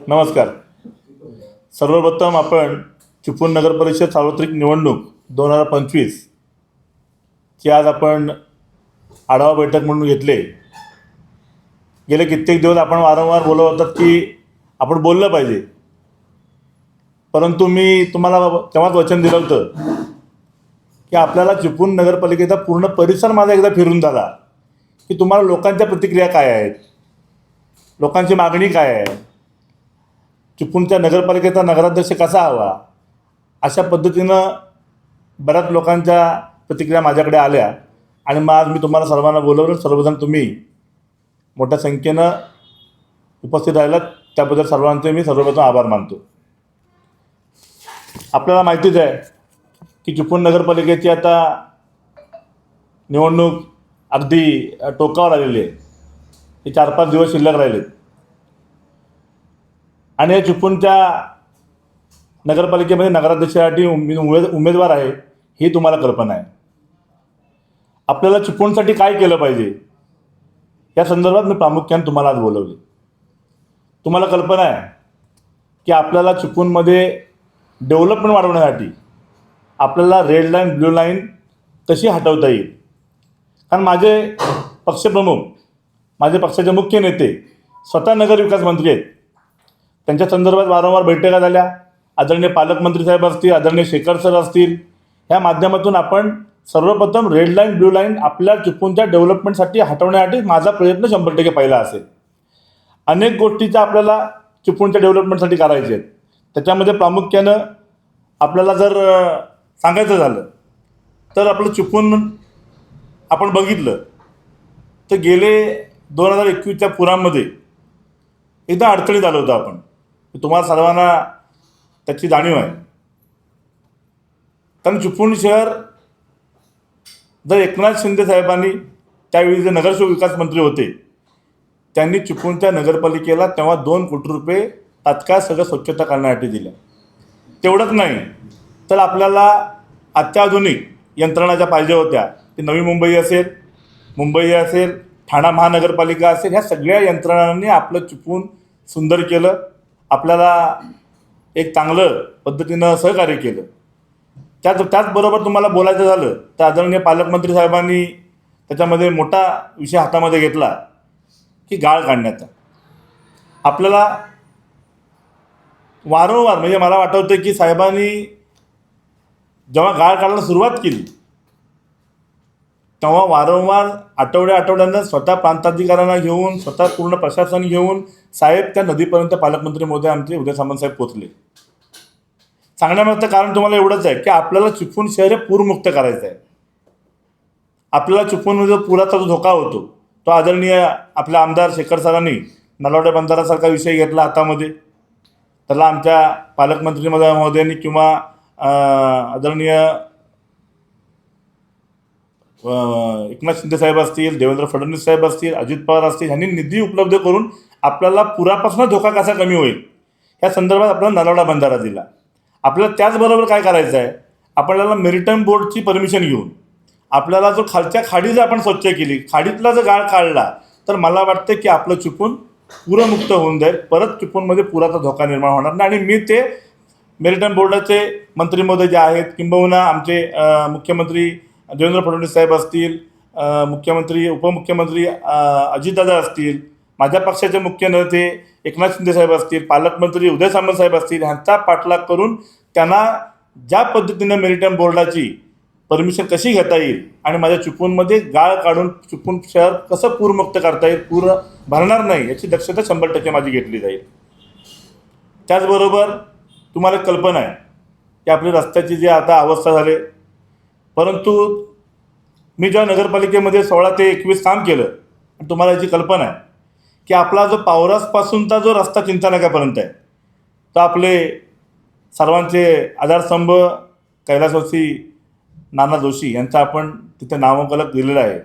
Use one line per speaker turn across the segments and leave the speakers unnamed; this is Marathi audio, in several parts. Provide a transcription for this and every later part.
नमस्कार. सर्वप्रथम आपण चिपळूण नगर परिषद सार्वत्रिक निवडणूक दोन हजार पंचवीस ची आज आपण आढावा बैठक म्हणून घेतले. गेले कित्येक दिवस आपण वारंवार बोलत होतात की आपण बोललं पाहिजे. परंतु मी तुम्हाला तेव्हाच वचन दिलं होतं की आपल्याला चिपळूण नगरपालिकेचा पूर्ण परिसर माझा एकदा फिरून झाला की तुम्हाला लोकांच्या प्रतिक्रिया काय आहेत? लोकांची मागणी काय आहे? चिपळूणच्या नगरपालिकेचा नगराध्यक्ष कसा हवा? अशा पद्धतीनं बऱ्याच लोकांच्या प्रतिक्रिया माझ्याकडे आल्या. आणि मग आज मी तुम्हाला सर्वांना बोलवलं. सर्वजण तुम्ही मोठ्या संख्येनं उपस्थित राहिलात. त्याबद्दल सर्वांचे मी सर्वप्रथम आभार मानतो. आपल्याला माहितीच आहे की चिपळूण नगरपालिकेची आता निवडणूक अगदी टोकावर आलेली आहे. हे चार पाच दिवस शिल्लक राहिलेत. आणि या चिपळूणच्या नगरपालिकेमध्ये नगराध्यक्षासाठी उमे उमेद उमेदवार आहे ही तुम्हाला कल्पना आहे. आपल्याला चिपळूणसाठी काय केलं पाहिजे? या संदर्भात मी प्रामुख्याने तुम्हाला आज बोलवले. तुम्हाला कल्पना आहे की आपल्याला चिपळूणमध्ये डेव्हलपमेंट वाढवण्यासाठी आपल्याला रेड लाईन ब्ल्यू लाईन कशी हटवता येईल? कारण माझे पक्षप्रमुख माझे पक्षाचे मुख्य नेते स्वतः नगरविकास मंत्री आहेत. त्यांच्या संदर्भात वारंवार बैठका झाल्या. आदरणीय पालकमंत्री साहेब असतील आदरणीय शेखर सर असतील. ह्या माध्यमातून आपण सर्वप्रथम रेड लाईन ब्ल्यू लाईन आपल्या चिपळूणच्या डेव्हलपमेंटसाठी हटवण्यासाठी माझा प्रयत्न शंभर टक्के पहिला असेल. अनेक गोष्टीचा आपल्याला चिपळूणच्या डेव्हलपमेंटसाठी करायचे आहेत. त्याच्यामध्ये प्रामुख्यानं आपल्याला जर सांगायचं झालं तर आपलं चिपळूण आपण बघितलं तर गेले दोन हजार एकवीसच्या पुरामध्ये एकदा अडचणीत आलो होतो आपण. तुम्हाला सर्वांना त्याची जाणीव आहे. कारण चिपळूण शहर जर एकनाथ शिंदे साहेबांनी त्यावेळी जे नगरसेवक विकास मंत्री होते त्यांनी चिपळूणच्या नगरपालिकेला तेव्हा दोन कोटी रुपये तात्काळ सगळं स्वच्छता करण्यासाठी दिल्या तेवढंच नाही तर आपल्याला अत्याधुनिक यंत्रणा ज्या पाहिजे होत्या ती नवी मुंबई असेल मुंबई असेल ठाणा महानगरपालिका असेल ह्या सगळ्या यंत्रणांनी आपलं चिपळूण सुंदर केलं. आपल्याला एक चांगलं पद्धतीनं सहकार्य केलं. त्याच त्याचबरोबर तुम्हाला बोलायचं झालं तर आदरणीय पालकमंत्री साहेबांनी त्याच्यामध्ये मोठा विषय हातामध्ये घेतला की गाळ काढण्याचा. आपल्याला वारंवार म्हणजे मला वाटवतं की साहेबांनी जेव्हा गाळ काढायला सुरुवात केली तेव्हा वारंवार आठवड्या आठवड्यानं स्वतः प्रांताधिकाऱ्यांना घेऊन स्वतः पूर्ण प्रशासन घेऊन साहेब त्या नदीपर्यंत पालकमंत्री मोदी आमचे उदय सामंत साहेब पोचले सांगण्यामागचं कारण तुम्हाला एवढंच आहे की आपल्याला चिपळूण शहर पूरमुक्त करायचं आहे. आपल्याला चिपळूणमध्ये म्हणजे जो पुराचा जो धोका होतो तो आदरणीय आपल्या आमदार शेखर सरांनी नलावडे बंधारासारखा विषय घेतला हातामध्ये. त्याला आमच्या पालकमंत्री महोदयांनी किंवा आदरणीय एकनाथ शिंदे साहेब असतील देवेंद्र फडणवीस साहेब असतील अजित पवार असतील यांनी निधी उपलब्ध करून आपल्याला पुरापासून धोका कसा कमी होईल? या संदर्भात आपल्याला नलावडा बंधारा दिला. आपल्याला त्याचबरोबर काय करायचं आहे? आपल्याला मेरिटाईम बोर्डची परमिशन घेऊन आपल्याला जो खालच्या खाडी जर आपण स्वच्छ केली खाडीतला जर गाळ काढला तर मला वाटतं की आपलं चुकून पुरमुक्त होऊन जाईल. परत चुकूनमध्ये पुराचा धोका निर्माण होणार नाही. आणि मी ते मेरिटाईम बोर्डाचे मंत्री महोदय जे आहेत किंबहुना आमचे मुख्यमंत्री देवेंद्र फडणवीस साहेब असतील मुख्यमंत्री उपमुख्यमंत्री अजितदादा असतील माझ्या पक्षाचे मुख्य नेते एकनाथ शिंदे साहेब असतील पालकमंत्री उदय सामंत साहेब असतील ह्यांचा पाठलाग करून त्यांना ज्या पद्धतीनं मेरिटाईम बोर्डाची परमिशन कशी घेता येईल आणि माझ्या चिपळूणमध्ये गाळ काढून चुकून शहर कसं पूरमुक्त करता येईल पूर भरणार नाही याची दक्षता शंभर टक्के माझी घेतली जाईल. त्याचबरोबर तुम्हाला कल्पना आहे की आपली रस्त्याची जी आता अवस्था झाली परंतु मी जेव्हा नगरपालिकेमध्ये सोळा ते एकवीस काम केलं आणि तुम्हाला याची कल्पना आहे की आपला जो पावरासपासूनचा जो रस्ता चिंतानकापर्यंत आहे तो आपले सर्वांचे आधारस्तंभ कैलासवासी नाना जोशी यांचा आपण तिथे नामफलक दिलेला आहे.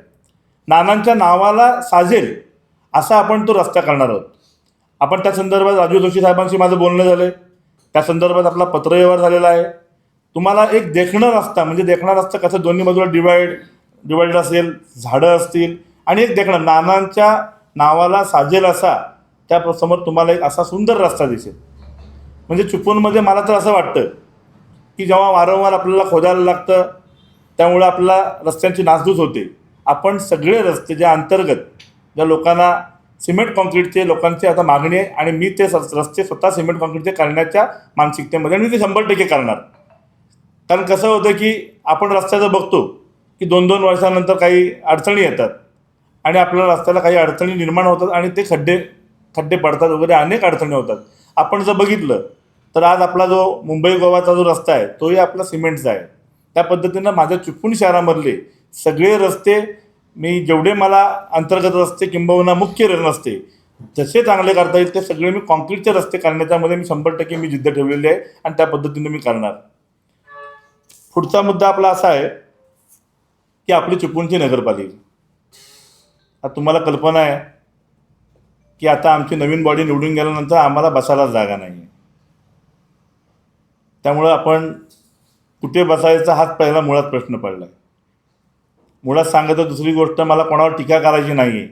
नानांच्या नावाला साजेल असा आपण तो रस्ता करणार आहोत. आपण त्या संदर्भात राजू जोशी साहेबांशी माझं बोलणं झालं आहे त्या संदर्भात आपला पत्रव्यवहार झालेला आहे. तुम्हाला एक देखणं रस्ता म्हणजे देखणा रस्ता कसं दोन्ही बाजूला डिवाइड डिवाईड असेल झाडं असतील आणि एक देखणं नानांच्या नावाला साजेल असा त्या समोर तुम्हाला एक असा सुंदर रस्ता दिसेल. म्हणजे चुपूनमध्ये मला तर असं वाटतं की जेव्हा वारंवार आपल्याला खोदायला लागतं त्यामुळे आपल्याला रस्त्यांची नासधूस होते. आपण सगळे रस्ते ज्या अंतर्गत ज्या लोकांना सिमेंट कॉन्क्रीटचे लोकांची आता मागणी आहे आणि मी ते रस्ते स्वतः सिमेंट कॉन्क्रीटचे करण्याच्या मानसिकतेमध्ये आणि मी ते शंभर टक्के करणार. कारण कसं होतं की आपण रस्त्याचं बघतो की दोन दोन वर्षानंतर काही अडचणी येतात आणि आपल्याला रस्त्याला काही अडचणी निर्माण होतात आणि ते खड्डे खड्डे पडतात वगैरे अनेक अडचणी होतात. आपण जर बघितलं तर आज आपला जो मुंबई गोवाचा जो रस्ता आहे तोही आपला सिमेंटचा आहे. त्या पद्धतीनं माझ्या चिपळूण शहरामधले सगळे रस्ते मी जेवढे मला अंतर्गत रस्ते किंबहुना मुख्य रस्ते जसे चांगले करता येईल ते सगळे मी कॉन्क्रीटचे रस्ते करण्याच्यामध्ये मी शंभर टक्के मी जिद्द ठेवलेली आहे आणि त्या पद्धतीने मी करणार. पुढचा मुद्दा आपला असा आहे की आपली चिपळूणची नगरपालिका. आता तुम्हाला कल्पना आहे की आता आमची नवीन बॉडी निवडून गेल्यानंतर आम्हाला बसायलाच जागा नाही आहे त्यामुळं आपण कुठे बसायचा हाच पहिला मुळात प्रश्न पडला आहे मुळात सांगायचं दुसरी गोष्ट मला कोणावर टीका करायची नाही आहे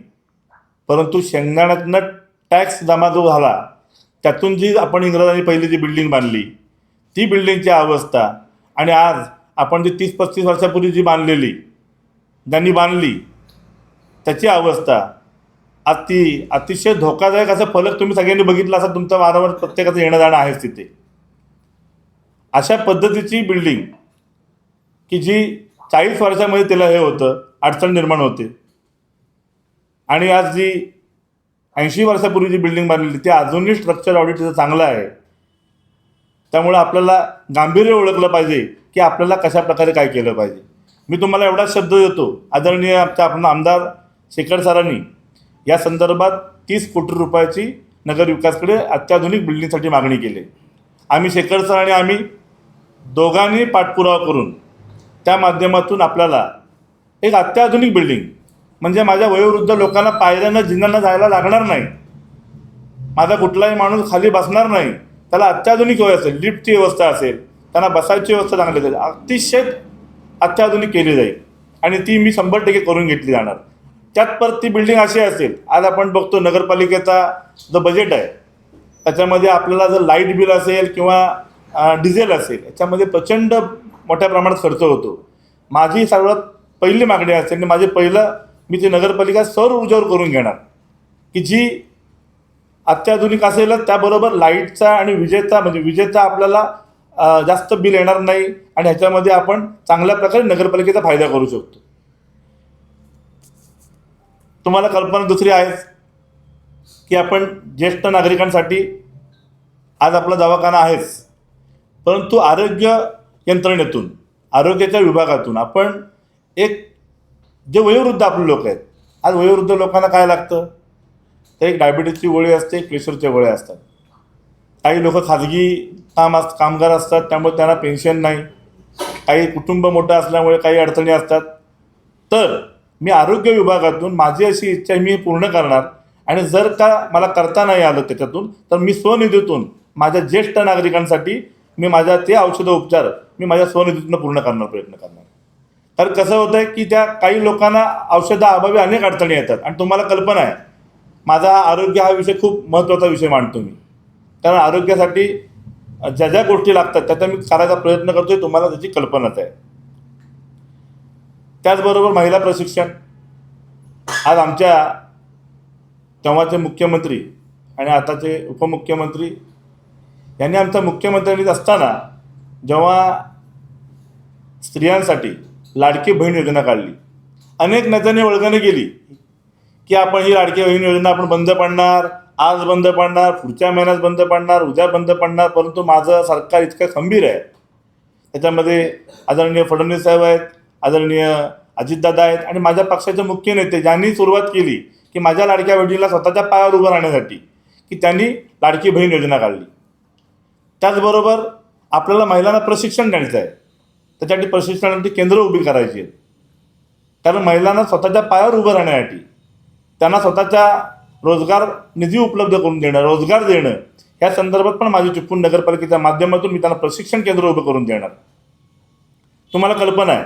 परंतु शेंगदाण्यातनं टॅक्स जमा जो झाला त्यातून जी आपण इंग्रजांनी पहिली जी बिल्डिंग बांधली ती बिल्डिंगची अवस्था आणि आज आपण जी तीस पस्तीस वर्षापूर्वी जी बांधलेली ज्यांनी बांधली त्याची अवस्था अति अतिशय धोकादायक असं फलक तुम्ही सगळ्यांनी बघितलं असं तुमचं वारंवार प्रत्येकाचं येणं जाणं आहेच तिथे. अशा पद्धतीची बिल्डिंग की जी चाळीस वर्षामध्ये तिला हे होतं अडचण निर्माण होते. आणि आज जी ऐंशी वर्षापूर्वी जी बिल्डिंग बांधलेली ती अजूनही स्ट्रक्चर ऑडिट तिचं चांगलं आहे. त्यामुळं आपल्याला गांभीर्य ओळखलं पाहिजे की आपल्याला कशा प्रकारे काय केलं पाहिजे. मी तुम्हाला एवढाच शब्द देतो. आदरणीय आमच्या आपण आमदार शेखर सरांनी या संदर्भात तीस कोटी रुपयाची नगरविकासकडे अत्याधुनिक बिल्डिंगसाठी मागणी केली. आम्ही शेखर सर आणि आम्ही दोघांनी पाठपुरावा करून त्या माध्यमातून आपल्याला एक अत्याधुनिक बिल्डिंग म्हणजे माझ्या वयोवृद्ध लोकांना पायऱ्यांना जिन्यांना जायला लागणार नाही. माझा कुठलाही माणूस खाली बसणार नाही. त्याला अत्याधुनिक सोय असेल लिफ्टची व्यवस्था असेल त्यांना बसायची व्यवस्था चांगली असेल अतिशय अत्याधुनिक केली जाईल. आणि ती मी शंभर टक्के करून घेतली जाणार. त्यात परत ती बिल्डिंग अशी असेल आज आपण बघतो नगरपालिकेचा जो बजेट आहे त्याच्यामध्ये आपल्याला जर लाइट बिल असेल किंवा डिझेल असेल याच्यामध्ये प्रचंड मोठ्या प्रमाणात खर्च होतो. माझी सर्वात पहिली मागणी असेल आणि माझे पहिलं मी ती नगरपालिका सौर ऊर्जावर करून घेणार. की जी अत्याधुनिक असेलच त्याबरोबर लाईटचा आणि विजेचा म्हणजे विजेचा आपल्याला जास्त बिल येणार नाही आणि ह्याच्यामध्ये आपण चांगल्या प्रकारे नगरपालिकेचा फायदा करू शकतो. तुम्हाला कल्पना दुसरी आहेच की आपण ज्येष्ठ नागरिकांसाठी आज आपला दवाखाना आहेच परंतु आरोग्य यंत्रणेतून आरोग्याच्या विभागातून आपण एक जे वयोवृद्ध आपले लोक आहेत आज वयोवृद्ध लोकांना काय लागतं? तर एक डायबिटीजची गोळी असते एक प्रेशरच्या गोळ्या असतात. काही लोक खाजगी काम अस कामगार असतात त्यामुळे त्यांना पेन्शन नाही. काही कुटुंब मोठं असल्यामुळे काही अडचणी असतात. तर मी आरोग्य विभागातून माझी अशी इच्छा मी पूर्ण करणार. आणि जर का मला करता नाही आलं त्याच्यातून तर मी स्वनिधीतून माझ्या ज्येष्ठ नागरिकांसाठी मी माझ्या ते औषध उपचार मी माझ्या स्वनिधीतून पूर्ण करणार प्रयत्न करणार. तर कसं होतं आहे की त्या काही लोकांना औषधाअभावी अनेक अडचणी येतात. आणि तुम्हाला कल्पना आहे माझा आरोग्य हा विषय खूप महत्त्वाचा विषय मांडतो मी. कारण आरोग्यासाठी ज्या ज्या गोष्टी लागतात त्याचा मी करायचा प्रयत्न करतोय तुम्हाला त्याची कल्पनाच आहे. त्याचबरोबर महिला प्रशिक्षण. आज आमच्या तेव्हाचे मुख्यमंत्री आणि आताचे उपमुख्यमंत्री यांनी आमच्या मुख्यमंत्र्यांनी असताना जेव्हा स्त्रियांसाठी लाडकी बहीण योजना काढली अनेक नेत्यांनी वळगणे गेली की आपण ही लाडकी बहीण योजना आपण बंद पडणार आज बंद पडणार पुढच्या महिन्यात बंद पडणार उद्या बंद पडणार परंतु माझं सरकार इतकं खंबीर आहे. त्याच्यामध्ये आदरणीय फडणवीस साहेब आहेत आदरणीय अजितदादा आहेत आणि माझ्या पक्षाचे मुख्य नेते ज्यांनी सुरुवात केली की माझ्या लाडक्या बहिणीला स्वतःच्या पायावर उभं राहण्यासाठी की त्यांनी लाडकी बहीण योजना काढली. त्याचबरोबर आपल्याला महिलांना प्रशिक्षण द्यायचं आहे. त्याच्यासाठी प्रशिक्षणासाठी केंद्र उभी करायची आहेत. कारण महिलांना स्वतःच्या पायावर उभं राहण्यासाठी त्यांना स्वतःच्या रोजगार निधी उपलब्ध करून देणं रोजगार देणं या संदर्भात पण माझी चिपळूण नगरपालिकेच्या माध्यमातून मी त्यांना प्रशिक्षण केंद्र उभं करून देणार. तुम्हाला कल्पना आहे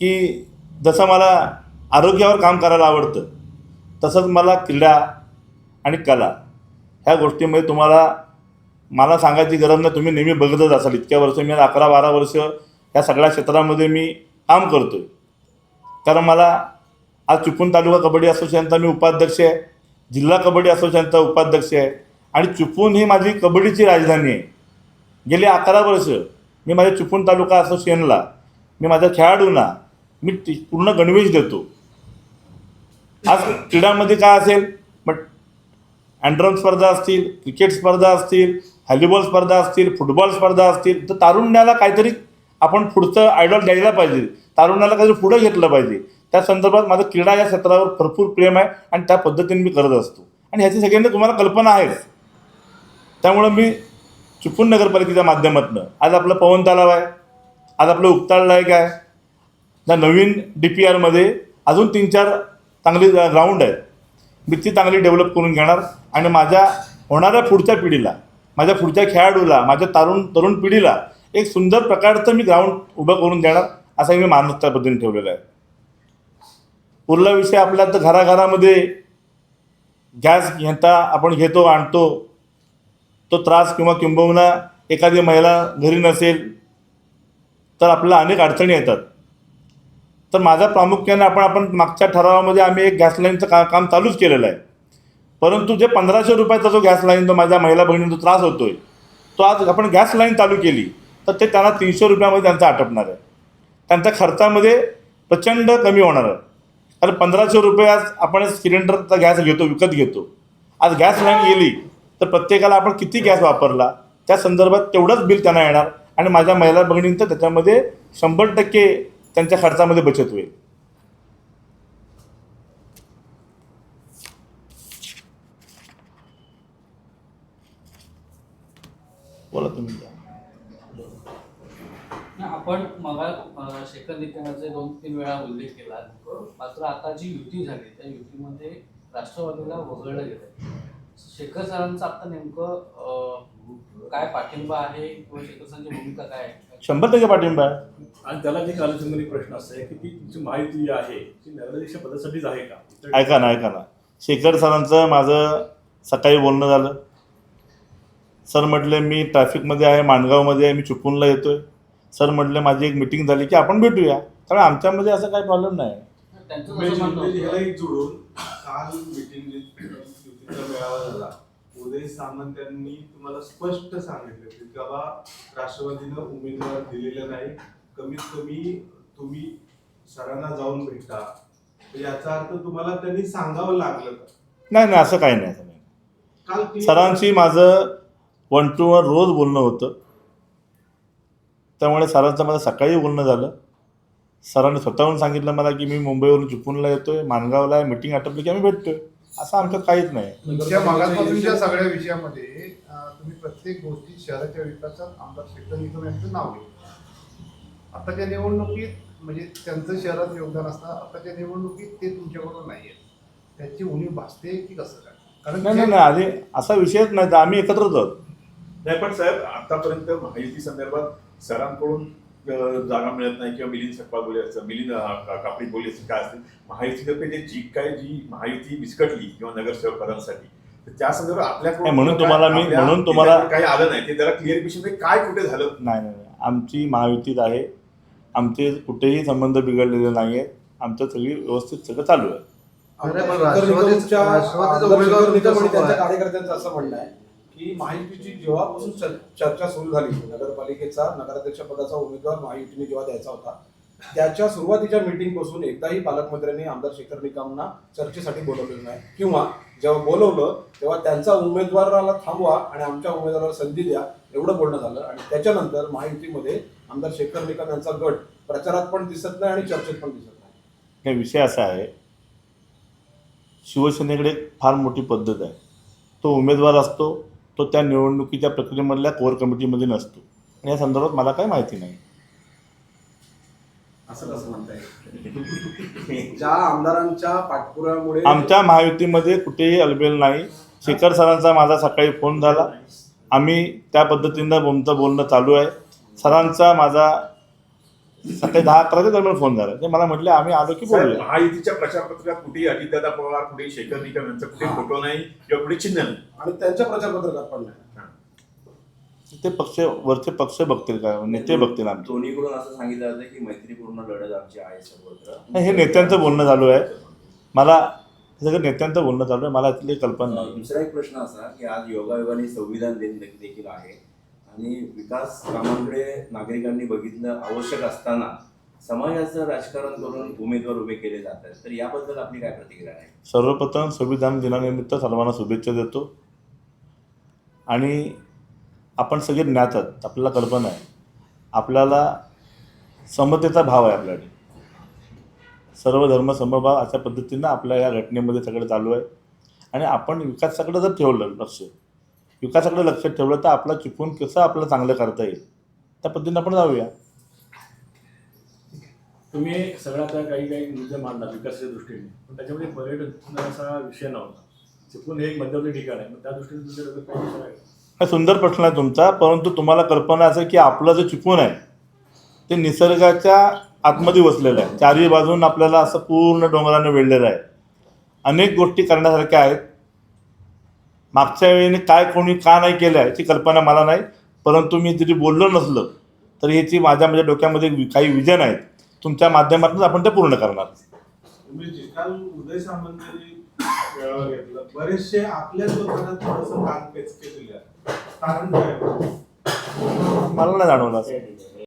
की जसं मला आरोग्यावर काम करायला आवडतं तसंच मला क्रीडा आणि कला ह्या गोष्टीमध्ये तुम्हाला मला सांगायची गरज नाही तुम्ही नेहमी बघतच असाल. इतक्या वर्ष मी अकरा बारा वर्ष या सगळ्या क्षेत्रामध्ये मी काम करतो कारण मला आज चिपळूण तालुका कबड्डी असोसिएशनचा मी उपाध्यक्ष आहे. जिल्हा कबड्डी असोसिएशनचा उपाध्यक्ष आहे. आणि चिपळूण ही माझी कबड्डीची राजधानी आहे. गेली अकरा वर्ष मी माझ्या चिपळूण तालुका असोसिएशनला मी माझ्या खेळाडूंना मी पूर्ण गणवेश देतो. आज क्रीडामध्ये काय असेल? बट अँड्रॉन स्पर्धा असतील क्रिकेट स्पर्धा असतील व्हॉलीबॉल स्पर्धा असतील फुटबॉल स्पर्धा असतील तर तारुण्याला काहीतरी आपण पुढचं आयडॉल द्यायला पाहिजे. तारुण्याला काहीतरी पुढं घेतलं पाहिजे. त्या संदर्भात माझं क्रीडा या क्षेत्रावर भरपूर प्रेम आहे आणि त्या पद्धतीने मी करत असतो. आणि ह्याची सगळ्यांना तुम्हाला कल्पना आहेच. त्यामुळं मी चिपळूण नगरपालिकेच्या माध्यमातून आज आपलं पवन तलाव आहे आज आपलं उक्ताळ लायक आहे त्या नवीन डी पी आरमध्ये अजून तीन चार चांगली ग्राउंड आहेत. मी ती चांगली डेव्हलप करून घेणार आणि माझ्या होणाऱ्या पुढच्या पिढीला माझ्या पुढच्या खेळाडूला माझ्या तरुण तरुण पिढीला एक सुंदर प्रकारचं मी ग्राउंड उभं करून देणार असं मी मानस त्या पद्धतीने ठेवलेलं आहे. उरला विषय आपल्या तर घराघरामध्ये गॅस घेता आपण घेतो आणतो. तो त्रास किंवा किंबहुना एखादी महिला घरी नसेल तर आपल्याला अनेक अडचणी येतात. तर माझा प्रामुख्याने आपण आपण मागच्या ठरावामध्ये आम्ही एक गॅस लाईनचं का काम चालूच केलेलं आहे. परंतु जे पंधराशे रुपयाचा जो गॅस लाईन जो माझ्या महिला बहिणींचा त्रास होतो आहे तो आज आपण गॅस लाईन चालू केली तर ते त्यांना तीनशे रुपयामध्ये त्यांचं आटपणार आहे. त्यांच्या खर्चामध्ये प्रचंड कमी होणार आहे. अरे पंधराशे रुपये आज आपण सिलेंडरचा गॅस घेतो विकत घेतो. आज गॅस लाईन गेली तर प्रत्येकाला आपण किती गॅस वापरला? त्या संदर्भात तेवढंच बिल त्यांना येणार आणि माझ्या महिला बहिणींचं त्याच्यामध्ये शंभर टक्के त्यांच्या खर्चामध्ये बचत होईल. बोला तुम्ही.
आपण मगा शेखर निकमाचे दोन तीन वेळा उल्लेख केला मात्र आता जी युती झाली त्या युतीमध्ये राष्ट्रवादीला वगळलं गेलं शेखर सरांचं आता नेमकं काय पाठिंबा आहे किंवा शेखर सरांची भूमिका काय आहे?
शंभर टक्के पाठिंबा आहे.
आणि त्याला एक आलोचनारी प्रश्न असा आहे की ती तुमची माहिती जी आहे ती नगराध्यक्ष पदासाठीच आहे का?
ऐका ना ऐका ना. शेखर सरांचं माझं सकाळी बोलणं झालं. सर म्हटले मी ट्रॅफिकमध्ये आहे माणगावमध्ये आहे मी चिपळूणला येतो आहे सर म्हटले माझी एक मिटिंग झाली की आपण भेटूया. कारण आमच्यामध्ये असं काही प्रॉब्लेम नाही.
त्यांचं म्हणणं होतं.
जोडून काल मीटिंग युतीचा मेळावा झाला उदय सामंत यांनी तुम्हाला स्पष्ट सांगितलं की बाबा राष्ट्रवादीनं उमेदवार दिलेला नाही कमीत कमी तुम्ही सरांना जाऊन भेटा. तर याचा अर्थ तुम्हाला त्यांनी सांगावं लागलं का?
नाही नाही असं काही नाही असं नाही.
काल ती-
सरांशी माझं वन टू वन रोज बोलणं होतं. त्यामुळे सरांचं माझं सकाळी बोलणं झालं. सरांनी स्वतःहून सांगितलं मला की मी मुंबईवरून चिपळूणला येतोय मानगावला आहे मिटिंग आटपली की आम्ही भेटतोय. असं आमच्यात काहीच नाही.
तुमच्या मागासपासूनच्या सगळ्या विषयामध्ये तुम्ही प्रत्येक गोष्टीत शहराच्या विकासात आमदार शेखर निकम यांचं नाव घेतलं. आताच्या निवडणुकीत म्हणजे त्यांचं शहरात योगदान असतं आताच्या निवडणुकीत ते तुमच्याबरोबर नाही आहेत त्याची उणीव भासते की कसं काय? कारण
नाही नाही आधी असा विषयच नाही तर आम्ही एकत्रच आहोत.
नाही पण साहेब आतापर्यंत माहिती संदर्भात सरांकडून जागा मिळत नाही किंवा मिलिंद सकपाळ बोली असतं मिलिंद कापडी बोली असतील काय असतील महायुतीतर्फे जे जी काय जी माहिती विस्कटली किंवा नगरसेवक पदांसाठी तर त्या संदर्भात आपल्याकडून
म्हणून तुम्हाला मी- म्हणून तुम्हाला-
काही आलं नाही. ते जरा क्लिअरिफिकेशन काय कुठे झालं?
नाही नाही नाही. आमची महायुतीत आहे. आमचे कुठेही संबंध बिघडलेले नाही आहेत आमचं सगळी व्यवस्थित सगळं चालू आहे.
कार्यकर्त्यांचं असं म्हणणं आहे. की महायुतीची जेव्हापासून चर्चा सुरू झाली नगरपालिकेचा नगराध्यक्ष पदाचा उमेदवार महायुतीने जेव्हा द्यायचा होता त्याच्या सुरुवातीच्या मीटिंगपासून एकदाही पालकमंत्र्यांनी आमदार शेखर निकमना चर्चेसाठी बोलवलेलं नाही. किंवा जेव्हा बोलवलं तेव्हा त्यांचा उमेदवाराला थांबवा आणि आमच्या उमेदवाराला संधी द्या एवढं बोलणं झालं. आणि त्याच्यानंतर महायुतीमध्ये आमदार शेखर निकम यांचा गट प्रचारात पण दिसत नाही आणि चर्चेत पण दिसत नाही.
काही विषय असा आहे शिवसेनेकडे फार मोठी पद्धत आहे. तो उमेदवार असतो तो त्या निवडणुकीच्या प्रक्रियेमधल्या कोर कमिटीमध्ये नसतो. आणि या संदर्भात मला काही माहिती नाही.
असं कसं म्हणताय? ज्या आमदारांच्या पाठपुरामुळे
आमच्या महायुतीमध्ये कुठेही अलबेल नाही. शेखर सरांचा माझा सकाळी फोन झाला. आम्ही त्या पद्धतीनं बोलणं चालू आहे. सरांचा माझा सकाळी दहा अकराच्या दरम्यान फोन झाला. ते मला म्हटले आम्ही आलो की बोलूया.
महायुतीच्या प्रचारपत्रकात कुठेही अजितदादा पवार कुठेही शेखर निकम यांचा कुठेही फोटो नाही किंवा कुठे चिन्ह नाही.
आणि त्यांच्या प्रचारपत्रकात पण नाही.
ते पक्ष वरचे पक्ष बघतील का? नेते बघतील आमचे.
दोन्हीकडून असं सांगितलं जातं की मैत्रीपूर्ण लढत आमची आहे सर्वत्र.
हे नेत्यांचं बोलणं चालू आहे. मला हे सगळं नेत्यांचं बोलणं चालू आहे. मला यातली कल्पना नाही.
दुसरा एक प्रश्न असा की आज योगायोगाने संविधान दिन देखील आहे. आणि विकास कामांकडे नागरिकांनी बघितलं आवश्यक असताना समाजाचं राजकारण करून उमेदवार उभे केले जात आहेत. तर याबद्दल आपली काय प्रतिक्रिया आहे?
सर्वप्रथम संविधान दिनानिमित्त सर्वांना शुभेच्छा देतो. आणि आपण सगळे ज्ञात आहात आपल्याला कल्पना आहे. आपल्याला समतेचा भाव आहे आपल्याकडे. सर्व धर्म समभाव अशा पद्धतीनं आपल्या या घटनेमध्ये सगळं चालू आहे. आणि आपण विकासाकडे जर ठेवलं लक्ष विकासाकडे लक्ष ठेवलं तर आपला चुकून कसं आपलं चांगलं करता येईल. त्या पद्धतीनं आपण जाऊया.
तुम्ही सगळ्या काही काही मुद्दे मांडला विकासाच्या दृष्टीने. पण त्याच्यामध्ये पर्यटन असा विषय नव्हता. चिपळूण हे एक मध्यवर्ती ठिकाण आहे. त्या दृष्टीने का?
हा सुंदर प्रश्न आहे तुमचा परंतु तुम्हाला कल्पना असेल की आपलं जे चुकून आहे ते निसर्गाच्या आतमध्ये वसलेलं आहे. चारही बाजून आपल्याला असं पूर्ण डोंगराने वेढलेलं आहे. अनेक गोष्टी करण्यासारख्या आहेत. मागच्या वेळेने काय कोणी का नाही केलं आहे याची कल्पना मला नाही परंतु मी जरी बोललो नसलं तरी याची माझ्या माझ्या डोक्यामध्ये काही विजन आहेत. तुमच्या माध्यमातून आपण ते पूर्ण करणार.
बरेचसे काय?
मला नाही जाणवलं